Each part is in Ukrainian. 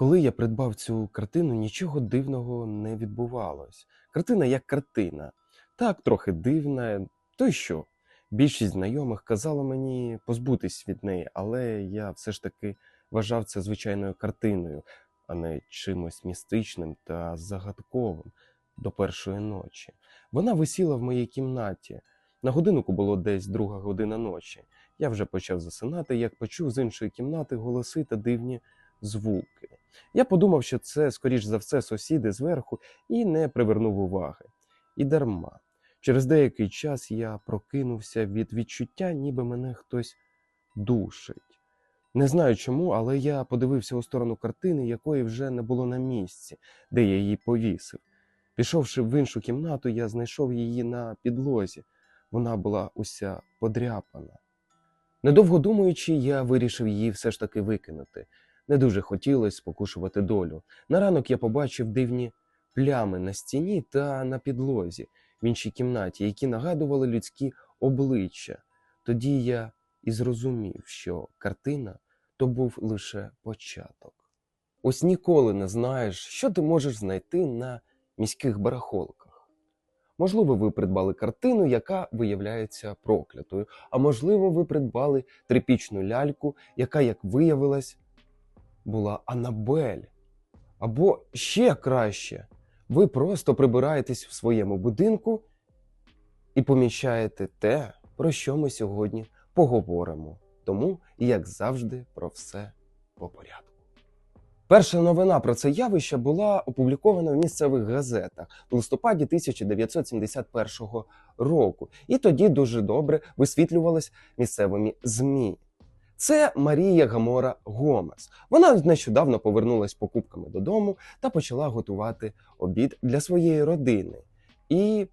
Коли я придбав цю картину, нічого дивного не відбувалось. Картина як картина. Так, трохи дивна, то й що? Більшість знайомих казала мені позбутись від неї, але я все ж таки вважав це звичайною картиною, а не чимось містичним та загадковим до першої ночі. Вона висіла в моїй кімнаті. На годиннику було десь друга година ночі. Я вже почав засинати, як почув з іншої кімнати голоси та дивні звуки. Я подумав, що це, скоріш за все, сусіди зверху, і не привернув уваги. І дарма. Через деякий час я прокинувся від відчуття, ніби мене хтось душить. Не знаю чому, але я подивився у сторону картини, якої вже не було на місці, де я її повісив. Пішовши в іншу кімнату, я знайшов її на підлозі. Вона була уся подряпана. Недовго думаючи, я вирішив її все ж таки викинути. Не дуже хотілося спокушувати долю. На ранок я побачив дивні плями на стіні та на підлозі в іншій кімнаті, які нагадували людські обличчя. Тоді я і зрозумів, що картина то був лише початок. Ось ніколи не знаєш, що ти можеш знайти на міських барахолках. Можливо, ви придбали картину, яка виявляється проклятою, а можливо, ви придбали трипічну ляльку, яка, як виявилось, була Анабель. Або ще краще, ви просто прибираєтесь в своєму будинку і помічаєте те, про що ми сьогодні поговоримо. Тому, як завжди, про все по порядку. Перша новина про це явище була опублікована в місцевих газетах в листопаді 1971 року, і тоді дуже добре висвітлювалось місцевими ЗМІ. Це Марія Гамора Гомес. Вона нещодавно повернулась покупками додому та почала готувати обід для своєї родини. І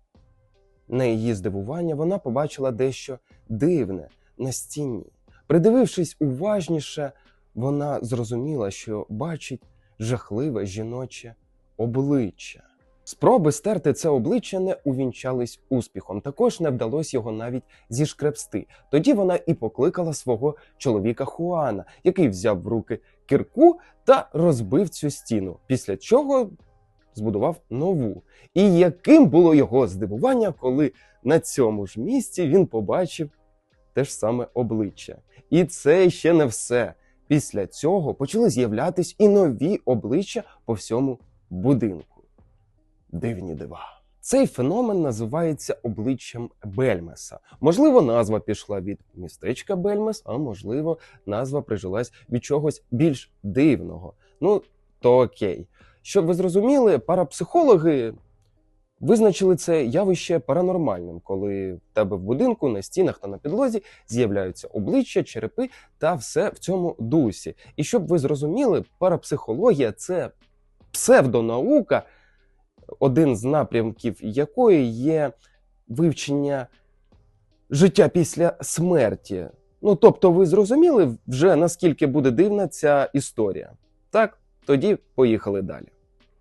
на її здивування вона побачила дещо дивне на стіні. Придивившись уважніше, вона зрозуміла, що бачить жахливе жіноче обличчя. Спроби стерти це обличчя не увінчались успіхом. Також не вдалося його навіть зішкребсти. Тоді вона і покликала свого чоловіка Хуана, який взяв в руки кирку та розбив цю стіну, після чого збудував нову. І яким було його здивування, коли на цьому ж місці він побачив те ж саме обличчя. І це ще не все. Після цього почали з'являтись і нові обличчя по всьому будинку. Дивні дива. Цей феномен називається обличчям Бельмеса. Можливо, назва пішла від містечка Бельмес, а можливо, назва прижилась від чогось більш дивного. Ну, то окей. Щоб ви зрозуміли, парапсихологи визначили це явище паранормальним, коли в тебе в будинку на стінах та на підлозі з'являються обличчя, черепи та все в цьому дусі. І щоб ви зрозуміли, парапсихологія це псевдонаука, один з напрямків якої є вивчення життя після смерті. Ну, тобто, ви зрозуміли вже наскільки буде дивна ця історія. Так, тоді поїхали далі.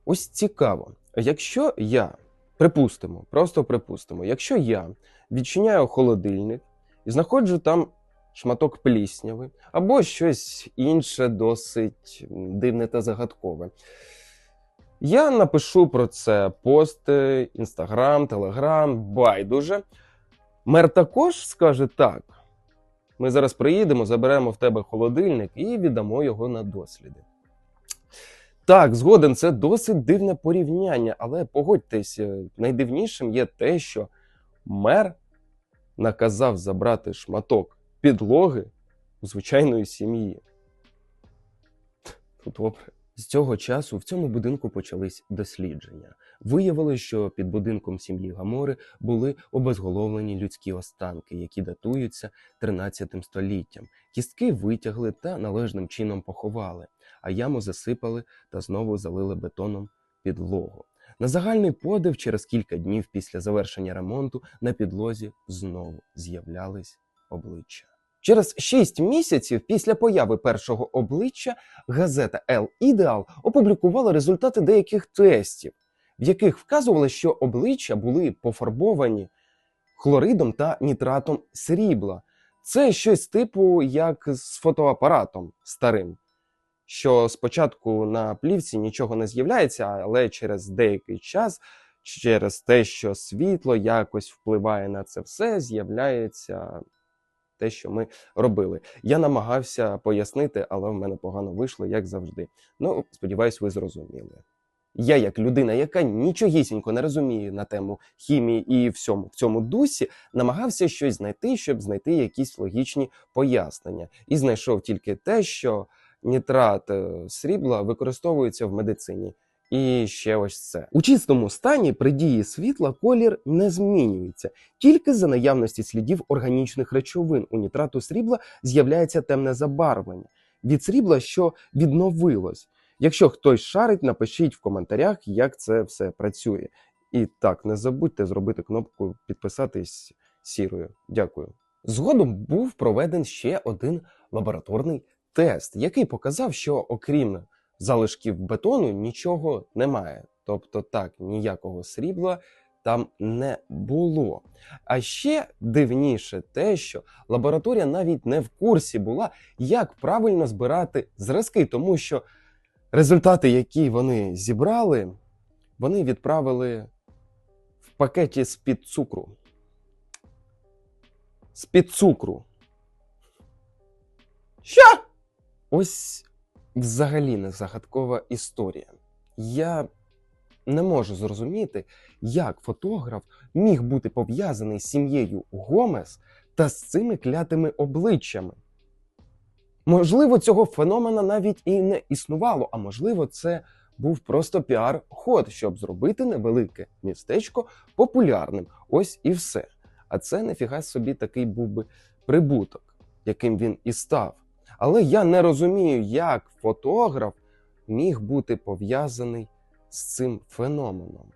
Ось цікаво, якщо я припустимо, просто припустимо, якщо я відчиняю холодильник і знаходжу там шматок плісняви або щось інше досить дивне та загадкове. Я напишу про це пости, інстаграм, телеграм, байдуже. Мер також скаже так: ми зараз приїдемо, заберемо в тебе холодильник і віддамо його на досліди. Так, згоден, це досить дивне порівняння, але погодьтесь, е, найдивнішим є те, що мер наказав забрати шматок підлоги у звичайної сім'ї. Ну, Добре. З цього часу в цьому будинку почались дослідження. Виявилось, що під будинком сім'ї Гамори були обезголовлені людські останки, які датуються 13 століттям. Кістки витягли та належним чином поховали, а яму засипали та знову залили бетоном підлогу. На загальний подив, через кілька днів після завершення ремонту на підлозі знову з'являлись обличчя. Через шість місяців після появи першого обличчя газета El Ideal опублікувала результати деяких тестів, в яких вказували, що обличчя були пофарбовані хлоридом та нітратом срібла. Це щось типу як з фотоапаратом старим. що спочатку на плівці нічого не з'являється, але через деякий час, через те, що світло якось впливає на це все, з'являється те, що ми робили. Я намагався пояснити, але в мене погано вийшло, як завжди. Ну, сподіваюсь, ви зрозуміли. Я, як людина, яка нічогісінько не розуміє на тему хімії і всьому в цьому дусі, намагався щось знайти, щоб знайти якісь логічні пояснення, і знайшов тільки те, що нітрат е, срібла використовується в медицині. І ще ось це. У чистому стані при дії світла колір не змінюється. Тільки за наявності слідів органічних речовин у нітрату срібла з'являється темне забарвлення від срібла, що відновилось. Якщо хтось шарить, напишіть в коментарях, як це все працює. І так, не забудьте зробити кнопку підписатись сірою. Дякую. Згодом був проведен ще один лабораторний тест, який показав, що окрім залишків бетону нічого немає. Тобто, так, ніякого срібла там не було. А ще дивніше те, що лабораторія навіть не в курсі була, як правильно збирати зразки, тому що результати, які вони зібрали, вони відправили в пакеті з-під цукру. З-під цукру. Що? Ось взагалі не загадкова історія. Я не можу зрозуміти, як фотограф міг бути пов'язаний з сім'єю Гомес та з цими клятими обличчями. Можливо, цього феномена навіть і не існувало, а можливо, це був просто піар-ход, щоб зробити невелике містечко популярним. Ось і все. А це нефіга собі такий був би прибуток, яким він і став. Але я не розумію, як фотограф міг бути пов'язаний з цим феноменом.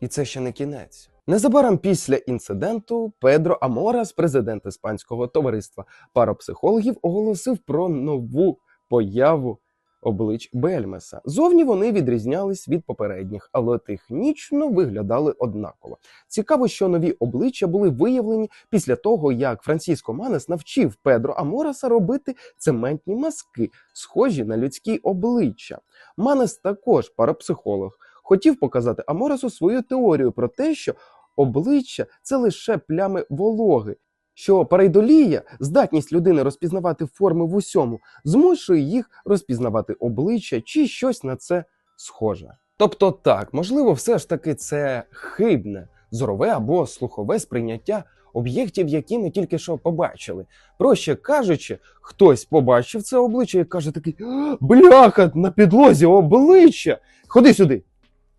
І це ще не кінець. Незабаром після інциденту Педро Аморас, президент іспанського товариства парапсихологів, оголосив про нову появу облич Бельмеса. Зовні вони відрізнялись від попередніх, але технічно виглядали однаково. Цікаво, що нові обличчя були виявлені після того, як Франциско Манес навчив Педро Амораса робити цементні маски, схожі на людські обличчя. Манес також парапсихолог. Хотів показати Аморасу свою теорію про те, що обличчя це лише плями вологи, що парейдолія, здатність людини розпізнавати форми в усьому, змушує їх розпізнавати обличчя чи щось на це схоже. Тобто, так, можливо, все ж таки це хибне зорове або слухове сприйняття об'єктів, які ми тільки що побачили. Проще кажучи, хтось побачив це обличчя і каже такий: бляха, на підлозі обличчя. Ходи сюди.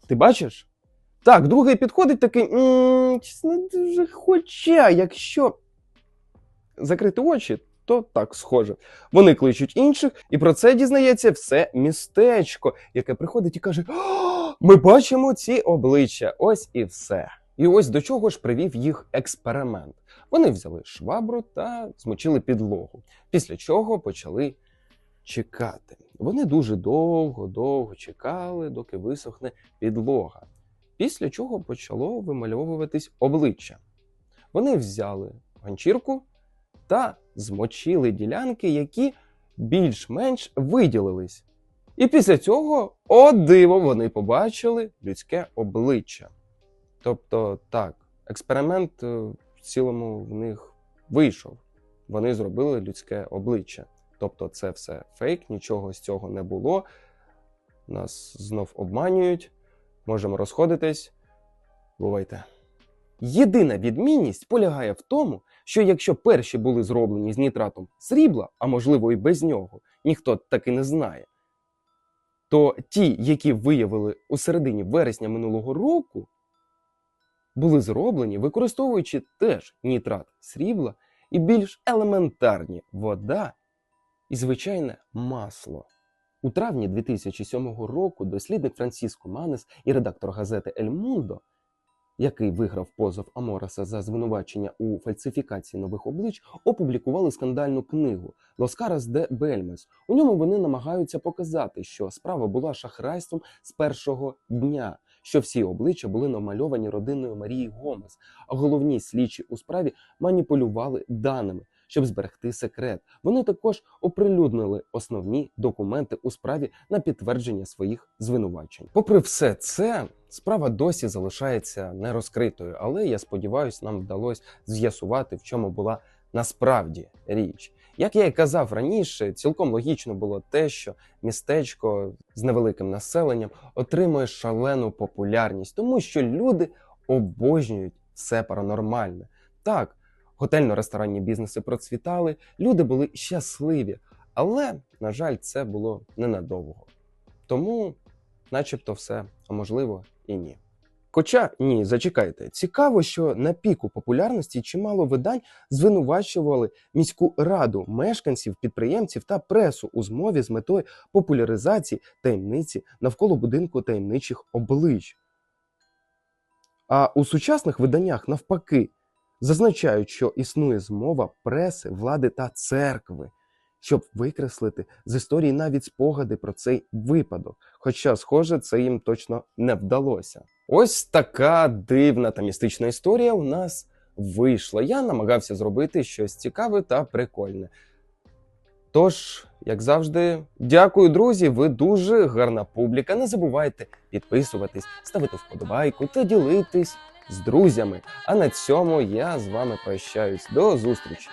Ти бачиш? Так, другий підходить такий, «М, щось дуже хоча, якщо закрити очі, то так схоже. Вони кличуть інших, і про це дізнається все містечко, яке приходить і каже: Ми бачимо ці обличчя, ось і все. І ось до чого ж привів їх експеримент. Вони взяли швабру та змочили підлогу, після чого почали чекати. Вони дуже довго-довго чекали, доки висохне підлога. Після чого почало вимальовуватись обличчя. Вони взяли ганчірку та змочили ділянки, які більш-менш виділились. І після цього, о диво, вони побачили людське обличчя. Тобто, так, експеримент е, в цілому в них вийшов. Вони зробили людське обличчя. Тобто, це все фейк, нічого з цього не було. Нас знов обманюють, можемо розходитись. Бувайте. Єдина відмінність полягає в тому, що якщо перші були зроблені з нітратом срібла, а можливо і без нього, ніхто таки не знає, то ті, які виявили у середині вересня минулого року, були зроблені, використовуючи теж нітрат срібла і більш елементарні вода і звичайне масло. У травні 2007 року дослідник Франциско Манес і редактор газети Ель Мундо який виграв позов Амораса за звинувачення у фальсифікації нових облич, опублікували скандальну книгу Лоскарас де Бельмес. У ньому вони намагаються показати, що справа була шахрайством з першого дня, що всі обличчя були намальовані родиною Марії Гомес, а головні слідчі у справі маніпулювали даними, щоб зберегти секрет. Вони також оприлюднили основні документи у справі на підтвердження своїх звинувачень. Попри все це, справа досі залишається нерозкритою, але я сподіваюся, нам вдалося з'ясувати, в чому була насправді річ. Як я і казав раніше, цілком логічно було те, що містечко з невеликим населенням отримує шалену популярність, тому що люди обожнюють все паранормальне. Так, готельно-ресторанні бізнеси процвітали, люди були щасливі, але, на жаль, це було ненадовго. Тому, начебто, все, а можливо, і ні. Хоча ні, зачекайте, цікаво, що на піку популярності чимало видань звинувачували міську раду мешканців, підприємців та пресу у змові з метою популяризації таємниці навколо будинку таємничих облич. А у сучасних виданнях навпаки зазначають, що існує змова преси, влади та церкви, щоб викреслити з історії навіть спогади про цей випадок. Хоча, схоже, це їм точно не вдалося. Ось така дивна та містична історія у нас вийшла. Я намагався зробити щось цікаве та прикольне. Тож, як завжди, дякую, друзі. Ви дуже гарна публіка. Не забувайте підписуватись, ставити вподобайку та ділитись з друзями. А на цьому я з вами прощаюсь. До зустрічі!